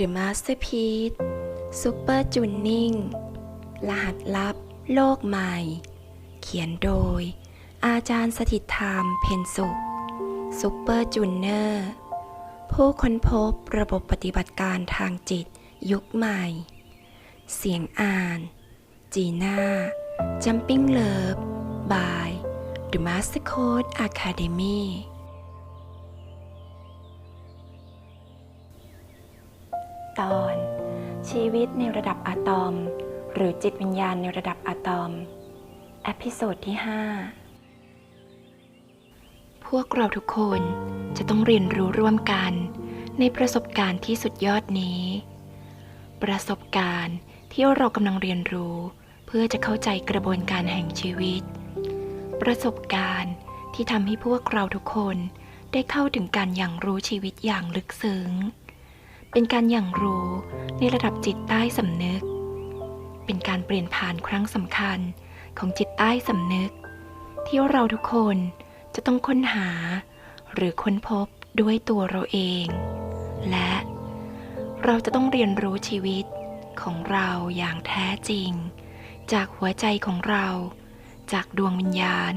The Masterpiece Super Tuning รหัสลับ โลกใหม่ เขียนโดย อาจารย์สถิตธรรม เพนสุข Super j u n เนอร์ผู้ค้นพบระบบปฏิบัติการทางจิตยุคใหม่ เสียงอ่าน จีน่า Jumping Love by The Master Code Academy ตอน ชีวิตในระดับอะตอม หรือจิตวิญญาณในระดับอะตอมอพิโซดที่ 5 พวกเราทุกคนจะต้องเรียนรู้ร่วมกัน ในประสบการณ์ที่สุดยอดนี้ ประสบการณ์ที่เรากำลังเรียนรู้ เพื่อจะเข้าใจกระบวนการแห่งชีวิต ประสบการณ์ที่ทำให้พวกเราทุกคนได้เข้าถึงการอย่างรู้ชีวิตอย่างลึกซึ้ง เป็นการอย่างรู้ในระดับจิตใต้สำนึก เป็นการเปลี่ยนผ่านครั้งสำคัญของจิตใต้สำนึก ที่เราทุกคนจะต้องค้นหา หรือค้นพบด้วยตัวเราเอง และเราจะต้องเรียนรู้ชีวิตของเราอย่างแท้จริง จากหัวใจของเรา จากดวงวิญญาณ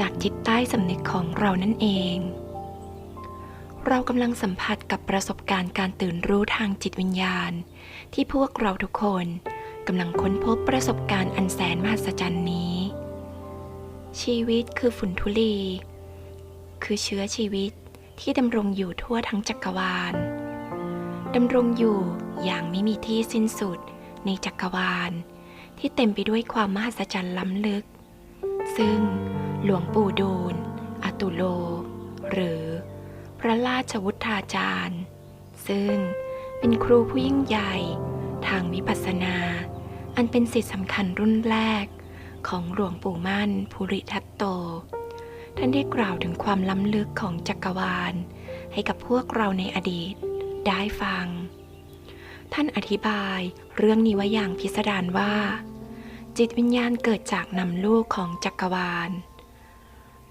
จากจิตใต้สำนึกของเรานั่นเอง เรากำลังสัมผัสกับประสบการณ์การตื่นรู้ทางจิตวิญญาณ ที่พวกเราทุกคนกำลังค้นพบประสบการณ์อันแสนมหัศจรรย์นี้ ชีวิตคือฝุ่นทุลี คือเชื้อชีวิตที่ดำรงอยู่ทั่วทั้งจักรวาลดำรงอยู่อย่างไม่มีที่สิ้นสุดในจักรวาล ที่เต็มไปด้วยความมหัศจรรย์ล้ำลึก ซึ่งหลวงปู่ดูลอตุโล หรือ ระราชวุฒาจารย์ ซึ่งเป็นครูผู้ยิ่งใหญ่ ทางวิปัสสนา อันเป็นสิทธิสำคัญรุ่นแรก ของหลวงปู่มั่นภูริทัตโต ท่านได้กล่าวถึงความล้ำลึกของจักรวาล ให้กับพวกเราในอดีต ได้ฟัง ท่านอธิบายเรื่องนี้ไว้อย่างพิสดารว่า จิตวิญญาณเกิดจากนำลูกของจักรวาล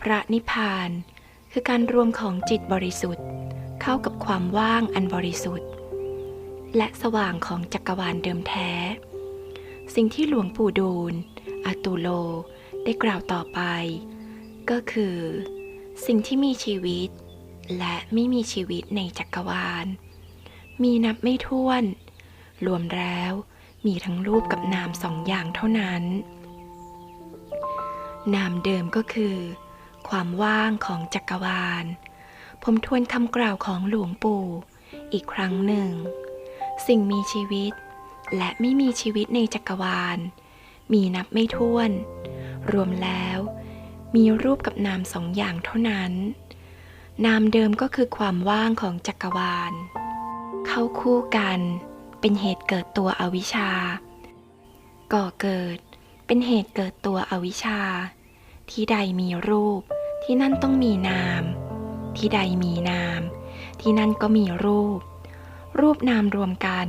พระนิพพาน คือการรวมของจิตบริสุทธิ์ เข้ากับความว่างอันบริสุทธิ์ และสว่างของจักรวาลเดิมแท้ สิ่งที่หลวงปู่ดูลอาตุโลได้กล่าวต่อไป ก็คือ สิ่งที่มีชีวิต และไม่มีชีวิตในจักรวาล มีนับไม่ถ้วน รวมแล้วมีทั้งรูปกับนามสองอย่างเท่านั้น นามเดิมก็คือ ความว่างของจักรวาล ผมทวนคำกล่าวของหลวงปู่ อีกครั้งหนึ่ง สิ่งมีชีวิต และไม่มีชีวิตในจักรวาล มีนับไม่ถ้วน รวมแล้ว มีรูปกับนามสองอย่างเท่านั้น นามเดิมก็คือความว่างของจักรวาล เข้าคู่กันเป็นเหตุเกิดตัวอวิชชาก่อเกิดเป็นเหตุเกิดตัวอวิชชา ที่ใดมีรูป ที่นั่นต้องมีนาม ที่ใดมีนาม ที่นั่นก็มีรูป รูปนามรวมกัน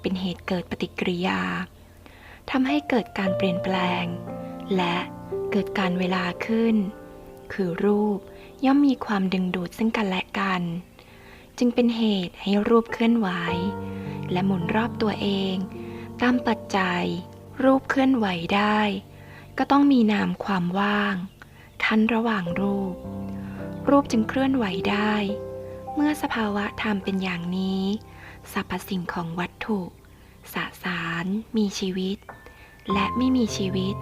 เป็นเหตุเกิดปฏิกิริยาทำให้เกิดการเปลี่ยนแปลง และเกิดการเวลาขึ้น คือรูปย่อมมีความดึงดูดซึ่งกันและกัน จึงเป็นเหตุให้รูปเคลื่อนไหว และหมุนรอบตัวเอง ตามปัจจัย รูปเคลื่อนไหวได้ ก็ต้องมีนามความว่าง ขั้นระหว่างรูป รูปจึงเคลื่อนไหวได้ เมื่อสภาวะธรรมเป็นอย่างนี้สรรพสิ่งของวัตถุสสาร มีชีวิต และไม่มีชีวิต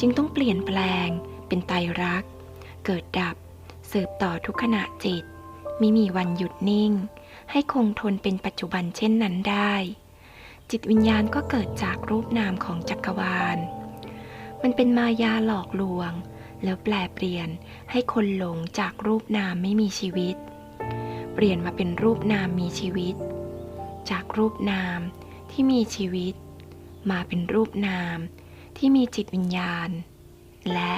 จึงต้องเปลี่ยนแปลง เป็นไตรรักษ์เกิดดับ สืบต่อทุกขณะจิต ไม่มีวันหยุดนิ่ง ให้คงทนเป็นปัจจุบันเช่นนั้นได้ จิตวิญญาณก็เกิดจากรูปนามของจักรวาล มันเป็นมายาหลอกลวง แล้วแปลเปลี่ยนให้คนหลงจากรูปนามไม่มีชีวิต เปลี่ยนมาเป็นรูปนามมีชีวิต จากรูปนามที่มีชีวิต มาเป็นรูปนามที่มีจิตวิญญาณ และ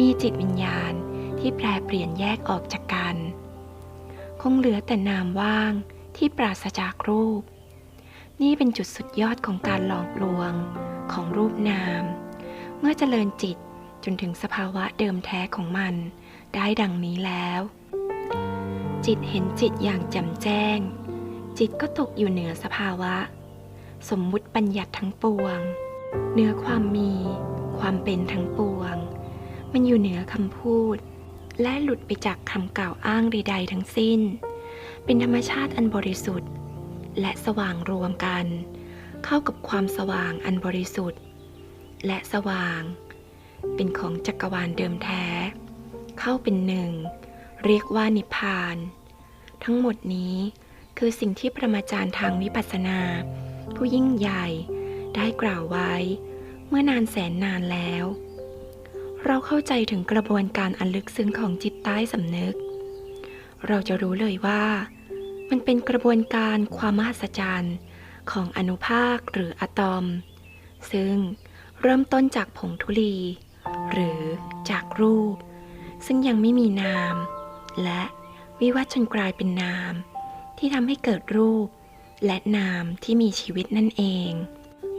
มีจิตวิญญาณที่แปลเปลี่ยนแยกออกจากกัน คงเหลือแต่นามว่างที่ปราศจากรูป นี่เป็นจุดสุดยอดของการหลอกลวงของรูปนาม มื่อเจริญจิตจนถึงสภาวะเดิมแท้ของมัน ได้ดังนี้แล้ว จิตเห็นจิตอย่างแจ่มแจ้ง จิตก็ตกอยู่เหนือสภาวะ สมมุติบัญญัติทั้งปวงเหนือความมี ความเป็นทั้งปวง มันอยู่เหนือคำพูด และหลุดไปจากคำกล่าวอ้างใดๆทั้งสิ้น เป็นธรรมชาติอันบริสุทธิ์ และสว่างรวมกัน เข้ากับความสว่างอันบริสุทธิ์ และสว่าง เป็นของจักรวาลเดิมแท้ เข้าเป็นหนึ่ง เรียกว่านิพพาน ทั้งหมดนี้คือสิ่งที่ประมาจารย์ทางวิปัสสนา ผู้ยิ่งใหญ่ได้กล่าวไว้ เมื่อนานแสนนานแล้ว เราเข้าใจถึงกระบวนการอันลึกซึ้งของจิตใต้สำนึก เราจะรู้เลยว่า มันเป็นกระบวนการความมหัศจรรย์ของอนุภาคหรืออะตอม ซึ่ง เริ่มต้นจากผงธุลี หรือจากรูป ซึ่งยังไม่มีนาม และวิวัฒน์จนกลายเป็นนาม ที่ทำให้เกิดรูป และนามที่มีชีวิตนั่นเอง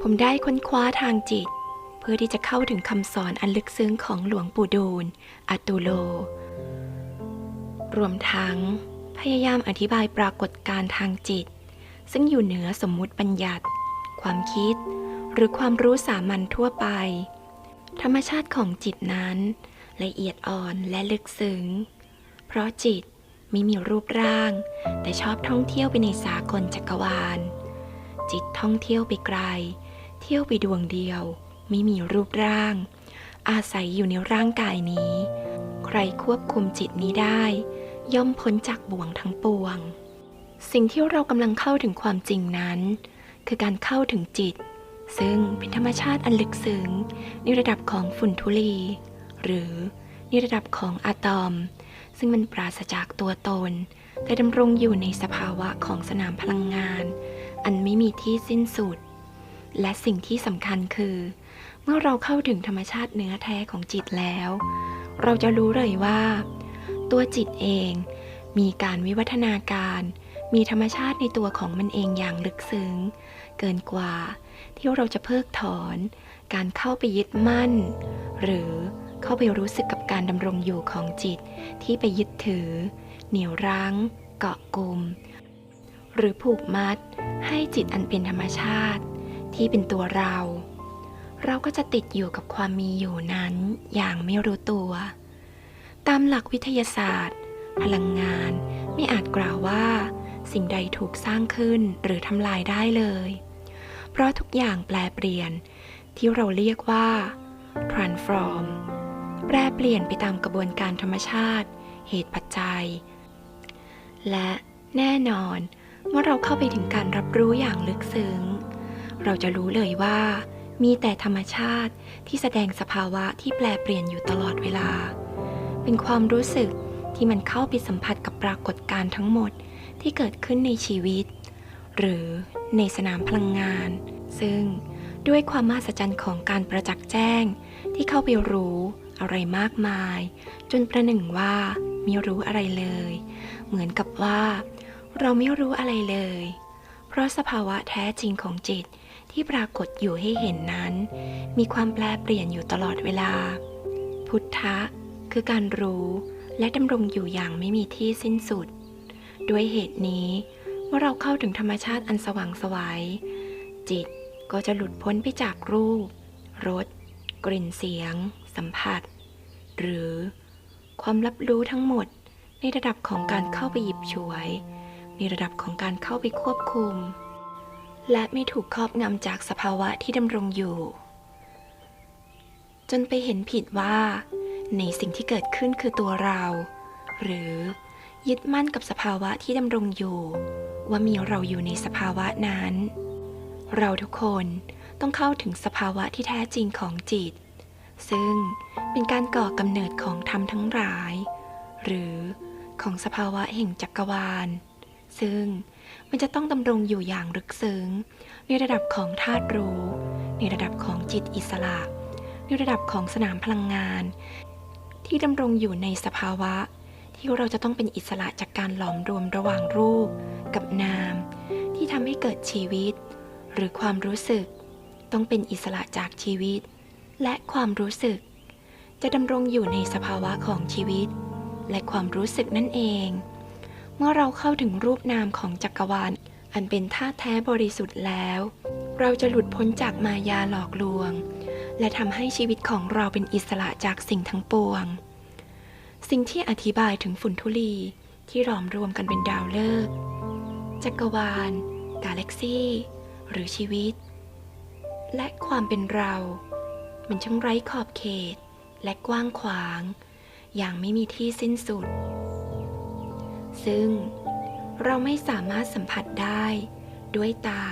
ผมได้ค้นคว้าทางจิต เพื่อที่จะเข้าถึงคำสอนอันลึกซึ้งของหลวงปู่ดูลอัตุโล รวมทั้ง พยายามอธิบายปรากฏการณ์ทางจิต ซึ่งอยู่เหนือสมมุติบัญญัติ ความคิด หรือความรู้สามัญทั่วไป ธรรมชาติของจิตนั้น ละเอียดอ่อนและลึกซึ้ง เพราะจิตไม่มีรูปร่าง แต่ชอบท่องเที่ยวไปในสากลจักรวาล จิตท่องเที่ยวไปไกล เที่ยวไปดวงเดียว ไม่มีรูปร่าง อาศัยอยู่ในร่างกายนี้ ใครควบคุมจิตนี้ได้ ย่อมพ้นจากบ่วงทั้งปวง สิ่งที่เรากำลังเข้าถึงความจริงนั้น คือการเข้าถึงจิต ซึ่งเป็นธรรมชาติอันลึกซึ้งในระดับของฝุ่นทุลี หรือในระดับของอะตอม ซึ่งมันปราศจากตัวตน แต่ดำรงอยู่ในสภาวะของสนามพลังงาน อันไม่มีที่สิ้นสุด และสิ่งที่สำคัญคือ เมื่อเราเข้าถึงธรรมชาติเนื้อแท้ของจิตแล้ว เราจะรู้เลยว่า ตัวจิตเองมีการวิวัฒนาการ มีธรรมชาติในตัวของมันเองอย่างลึกซึ้ง เกินกว่า ที่เราจะเพิกถอน การเข้าไปยึดมั่น หรือเข้าไปรู้สึกกับการดำรงอยู่ของจิตที่ไปยึดถือ เหนี่ยวรั้ง เกาะกลุ่มหรือผูกมัดให้จิตอันเป็นธรรมชาติ ที่เป็นตัวเรา เราก็จะติดอยู่กับความมีอยู่นั้นอย่างไม่รู้ตัว ตามหลักวิทยาศาสตร์ พลังงานไม่อาจกล่าวว่า สิ่งใดถูกสร้างขึ้นหรือทำลายได้เลย เพราะทุกอย่างแปลเปลี่ยน ที่เราเรียกว่า transform แปรเปลี่ยนไปตามกระบวนการธรรมชาติ เหตุปัจจัย และแน่นอน เมื่อเราเข้าไปถึงการรับรู้อย่างลึกซึ้ง เราจะรู้เลยว่า มีแต่ธรรมชาติที่แสดงสภาวะที่แปลเปลี่ยนอยู่ตลอดเวลา เป็นความรู้สึกที่มันเข้าไปสัมผัสกับปรากฏการณ์ทั้งหมดที่เกิดขึ้นในชีวิต หรือ ในสนามพลังงาน ซึ่งด้วยความมหัศจรรย์ของการประจักษ์แจ้ง ที่เข้าไปรู้อะไรมากมาย จนประหนึ่งว่าไม่รู้อะไรเลย เหมือนกับว่า เราไม่รู้อะไรเลย เพราะสภาวะแท้จริงของจิตที่ปรากฏอยู่ให้เห็นนั้น มีความแปลเปลี่ยนอยู่ตลอดเวลา พุทธะคือการรู้และดำรงอยู่อย่างไม่มีที่สิ้นสุด ด้วยเหตุนี้ เมื่อเราเข้าถึงธรรมชาติอันสว่างไสวัยจิตก็จะหลุดพ้นไปจากรูป รส กลิ่นเสียง สัมผัส หรือความรับรู้ทั้งหมดในระดับของการเข้าไปหยิบฉวย ในระดับของการเข้าไปควบคุม และไม่ถูกครอบงำจากสภาวะที่ดำรงอยู่ จนไปเห็นผิดว่า ในสิ่งที่เกิดขึ้นคือตัวเรา หรือยึดมั่นกับสภาวะที่ดำรงอยู่ ว่ามีเราอยู่ในสภาวะนั้น เราทุกคนต้องเข้าถึงสภาวะที่แท้จริงของจิต ซึ่งเป็นการก่อกำเนิดของธรรมทั้งหลาย หรือของสภาวะแห่งจักรวาล ซึ่งมันจะต้องดำรงอยู่อย่างลึกซึ้ง ในระดับของธาตุรู้ ในระดับของจิตอิสระ ในระดับของสนามพลังงาน ที่ดำรงอยู่ในสภาวะ ที่เราจะต้องเป็นอิสระจากการหลอมรวมระหว่างรูป กับนาม ที่ทำให้เกิดชีวิต หรือความรู้สึก ต้องเป็นอิสระจากชีวิต และความรู้สึก จะดำรงอยู่ในสภาวะของชีวิต และความรู้สึกนั่นเอง เมื่อเราเข้าถึงรูปนามของจักรวาล อันเป็นท่าแท้บริสุทธิ์แล้ว เราจะหลุดพ้นจากมายาหลอกลวง และทำให้ชีวิตของเราเป็นอิสระจากสิ่งทั้งปวง สิ่งที่อธิบายถึงฝุ่นทุลีที่หลอมรวมกันเป็นดาวฤกษ์จักรวาล กาแล็กซี่ หรือชีวิต และความเป็นเรา มันช่างไร้ขอบเขต และกว้างขวาง อย่างไม่มีที่สิ้นสุด ซึ่งเราไม่สามารถสัมผัสได้ด้วยตา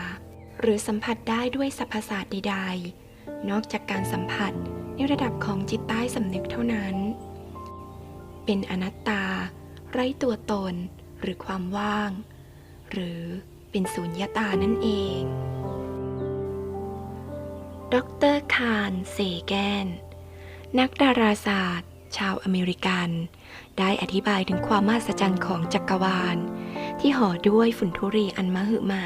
หรือสัมผัสได้ด้วยสรรพศาสตร์ใดๆ นอกจากการสัมผัสในระดับของจิตใต้สำนึกเท่านั้น เป็นอนัตตา ไร้ตัวตน หรือความว่าง หรือเป็นสูญญตานั่นเอง ดรคาร์นเซแกน นักดาราศาสตร์ ชาวอเมริกัน ได้อธิบายถึงความมหัศจรรย์ของจักรวาล ที่ห่อด้วยฝุ่นทุรีอันมหึมา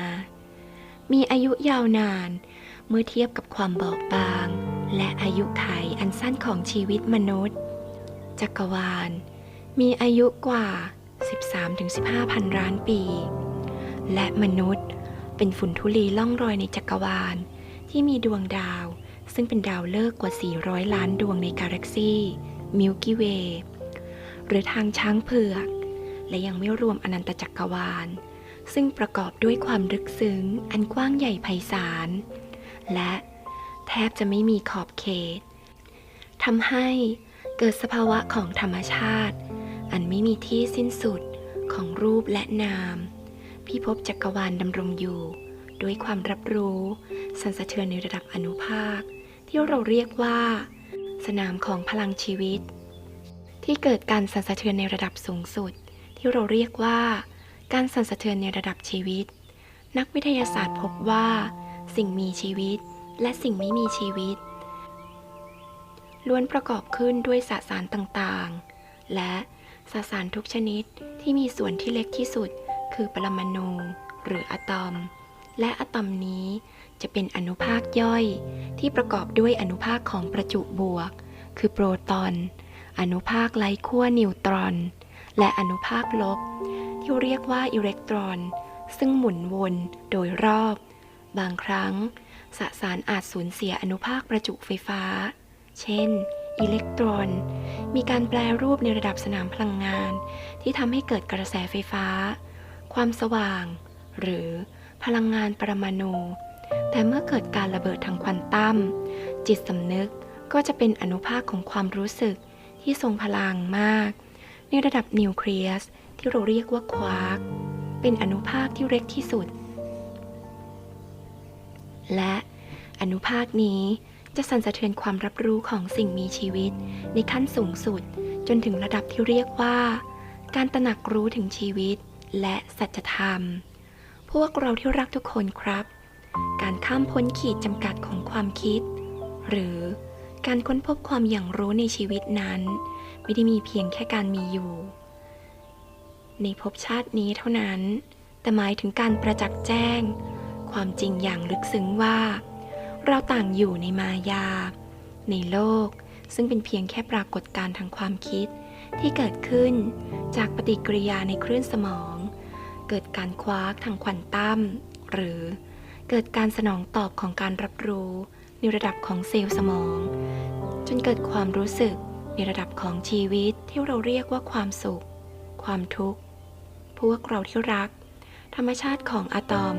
มีอายุยาวนานเมื่อเทียบกับความบอบบาง และอายุไขอันสั้นของชีวิตมนุษย์ จักรวาล มีอายุกว่า 13-15 พันล้านปี และมนุษย์เป็นฝุ่นทุลีล่องรอยในจักรวาล ที่มีดวงดาว ซึ่งเป็นดาวฤกษ์กว่า 400 ล้านดวงในกาแล็กซีมิลกิเวย์หรือทางช้างเผือก และยังไม่รวมอนันตจักรวาล ซึ่งประกอบด้วยความลึกซึ้ง อันกว้างใหญ่ไพศาล และแทบจะไม่มีขอบเขตทำให้ เกิดสภาวะของธรรมชาติ อันไม่มีที่สิ้นสุดของรูปและนาม พิภพจักรวาลดำรงอยู่ด้วยความรับรู้ สั่นสะเทือนในระดับอนุภาค ที่เราเรียกว่า สนามของพลังชีวิต ที่เกิดการสั่นสะเทือนในระดับสูงสุด ที่เราเรียกว่า การสั่นสะเทือนในระดับชีวิต นักวิทยาศาสตร์พบว่า สิ่งมีชีวิต และสิ่งไม่มีชีวิต ล้วนประกอบขึ้นด้วยสสารต่างๆ และสสารทุกชนิดที่มีส่วนที่เล็กที่สุด คือปรมาณูหรืออะตอม และอะตอมนี้จะเป็นอนุภาคย่อย ที่ประกอบด้วยอนุภาคของประจุบวก คือโปรตอน อนุภาคไร้ขั้วนิวตรอน และอนุภาคลบ ที่เรียกว่าอิเล็กตรอน ซึ่งหมุนวนโดยรอบ บางครั้งสสารอาจสูญเสียอนุภาคประจุไฟฟ้า เช่น อิเล็กตรอน มีการแปลรูปในระดับสนามพลังงาน ที่ทำให้เกิดกระแสไฟฟ้า ความสว่าง หรือพลังงานปรมาณู แต่เมื่อเกิดการระเบิดทางควอนตัม จิตสำนึกก็จะเป็นอนุภาคของความรู้สึกที่ทรงพลังมาก ในระดับนิวเคลียสที่เราเรียกว่าควาร์ก เป็นอนุภาคที่เล็กที่สุด และอนุภาคนี้ จะสั่นสะเทือนความรับรู้ของสิ่งมีชีวิต ในขั้นสูงสุด จนถึงระดับที่เรียกว่า การตระหนักรู้ถึงชีวิต และสัจธรรม พวกเราที่รักทุกคนครับ การข้ามพ้นขีดจำกัดของความคิด หรือการค้นพบความอย่างรู้ในชีวิตนั้น ไม่ได้มีเพียงแค่การมีอยู่ ในภพชาตินี้เท่านั้น แต่หมายถึงการประจักษ์แจ้ง ความจริงอย่างลึกซึ้งว่า เราต่างอยู่ในมายา ในโลก ซึ่งเป็นเพียงแค่ปรากฏการณ์ทางความคิดที่เกิดขึ้นจากปฏิกิริยาในคลื่นสมอง เกิดการคว้าทางควอนตั้มหรือเกิดการสนองตอบของการรับรู้ในระดับของเซลล์สมอง จนเกิดความรู้สึกในระดับของชีวิตที่เราเรียกว่าความสุข ความทุกข์ พวกเราที่รัก ธรรมชาติของอะตอม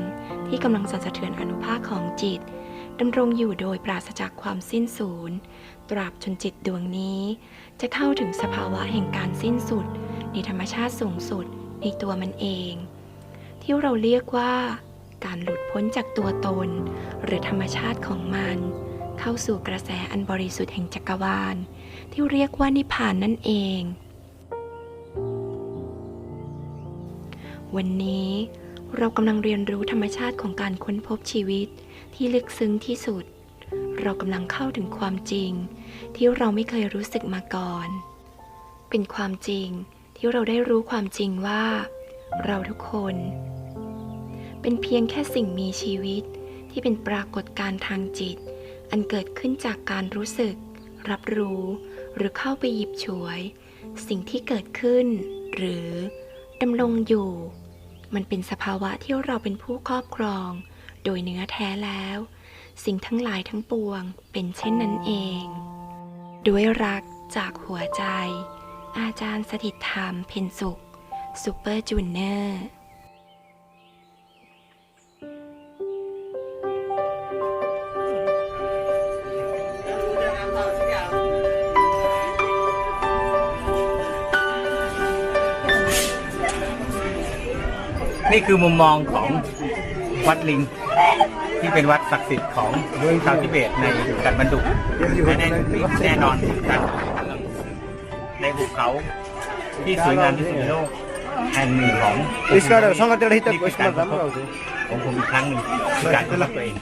ที่กำลังสั่นสะเทือนอนุภาคของจิต ดำรงอยู่โดยปราศจากความสิ้นสูญตราบจนจิตดวงนี้ จะเข้าถึงสภาวะแห่งการสิ้นสุด ในธรรมชาติสูงสุดในตัวมันเอง ที่เราเรียกว่า การหลุดพ้นจากตัวตน หรือธรรมชาติของมัน เข้าสู่กระแสอันบริสุทธิ์แห่งจักรวาล ที่เรียกว่านิพพานนั่นเอง วันนี้ เรากำลังเรียนรู้ธรรมชาติของการค้นพบชีวิตที่ลึกซึ้งที่สุด เรากำลังเข้าถึงความจริง ที่เราไม่เคยรู้สึกมาก่อน เป็นความจริงที่เราได้รู้ความจริงว่า เราทุกคน เป็นเพียงแค่สิ่งมีชีวิตที่เป็นปรากฏการทางจิต อันเกิดขึ้นจากการรู้สึก รับรู้ หรือเข้าไปหยิบฉวย สิ่งที่เกิดขึ้น หรือดำรงอยู่ มันเป็นสภาวะที่เราเป็นผู้ครอบครอง โดยเนื้อแท้แล้ว สิ่งทั้งหลายทั้งปวงเป็นเช่นนั้นเอง ด้วยรักจากหัวใจ อาจารย์สถิตธรรม เพนสุขซูเปอร์จูเนอร์ นี่คือมุมมองของวัดลิง ที่เป็นวัดศักดิ์สิทธิ์ของชาวทิเบตในกัดบันดุและแน่แน่นอนกันในภูเขาที่สวยงามที่สุดในโลกแห่งหนึ่งของ Iskara, sangat terlihat นี่คือการ Usman พบของผมอีกครั้งหนึ่งคือการพบตัวเอง